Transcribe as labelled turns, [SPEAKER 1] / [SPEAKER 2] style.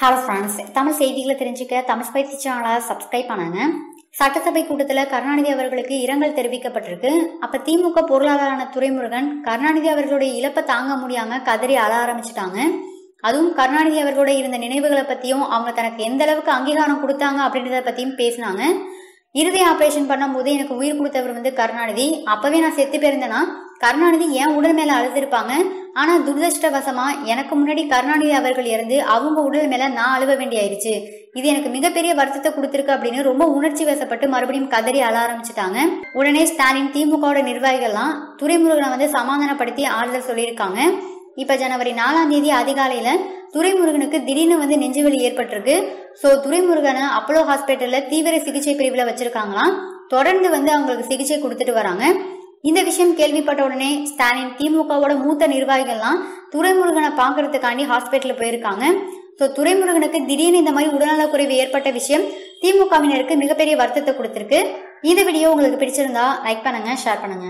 [SPEAKER 1] Hello friends Tamil செய்திகளை தெரிஞ்சுக்க தமிழ் பயிற்சி சேனலை சப்ஸ்கிரைப் பண்ணுங்க. சட்டசபை கூட்டத்தில் கருணாநிதி அவர்களுக்கு இரங்கல் தெரிவிக்கப்பட்டிருக்கு. அப்போ திமுக பொருளாதாரான துரைமுருகன் கருணாநிதி அவர்களுடைய இழப்பை தாங்க முடியாம கதறி அழ ஆரம்பிச்சிட்டாங்க. அதுவும் கருணாநிதி அவர்களோட இருந்த நினைவுகளை பத்தியும் அவங்க தனக்கு எந்த அளவுக்கு அங்கீகாரம் கொடுத்தாங்க அப்படின்றத பத்தியும் பேசினாங்க. இருதய ஆபரேஷன் பண்ணும்போது எனக்கு உயிர் கொடுத்தவர் வந்து கருணாநிதி. அப்பவே நான் செத்து போயிருந்தேன்னா கருணாநிதி என் உடல் மேல அழுதிருப்பாங்க? ஆனா துரதிருஷ்டவசமா எனக்கு முன்னாடி கருணாநிதி அவர்கள் இருந்து அவங்க உடல் மேல நான் அழுவ வேண்டியாயிருச்சு. இது எனக்கு மிகப்பெரிய வருத்தத்தை கொடுத்துருக்கு அப்படின்னு ரொம்ப உணர்ச்சி வசப்பட்டு மறுபடியும் கதறி அழ ஆரம்பிச்சிட்டாங்க. உடனே ஸ்டாலின் திமுகவோட நிர்வாகிகள்லாம் துரைமுருகனை வந்து சமாதானப்படுத்தி ஆறுதல் சொல்லியிருக்காங்க. இப்ப ஜனவரி நாலாம் தேதி அதிகாலையில துரைமுருகனுக்கு திடீர்னு வந்து நெஞ்சுவலி ஏற்பட்டிருக்கு. சோ துரைமுருகனை அப்போலோ ஹாஸ்பிட்டல்ல தீவிர சிகிச்சை பிரிவுல வச்சிருக்காங்களாம். தொடர்ந்து வந்து அவங்களுக்கு சிகிச்சை கொடுத்துட்டு வராங்க. இந்த விஷயம் கேள்விப்பட்ட உடனே ஸ்டாலின் திமுகவோட மூத்த நிர்வாகிகள்லாம் துரைமுருகனை பாக்குறதுக்காண்டி ஹாஸ்பிட்டல் போயிருக்காங்க. ஸோ துரைமுருகனுக்கு திடீர்னு இந்த மாதிரி உடல்நலக்குறைவு ஏற்பட்ட விஷயம் திமுகவினருக்கு மிகப்பெரிய வருத்தத்தை கொடுத்திருக்கு. இந்த வீடியோ உங்களுக்கு பிடிச்சிருந்தா லைக் பண்ணுங்க ஷேர் பண்ணுங்க.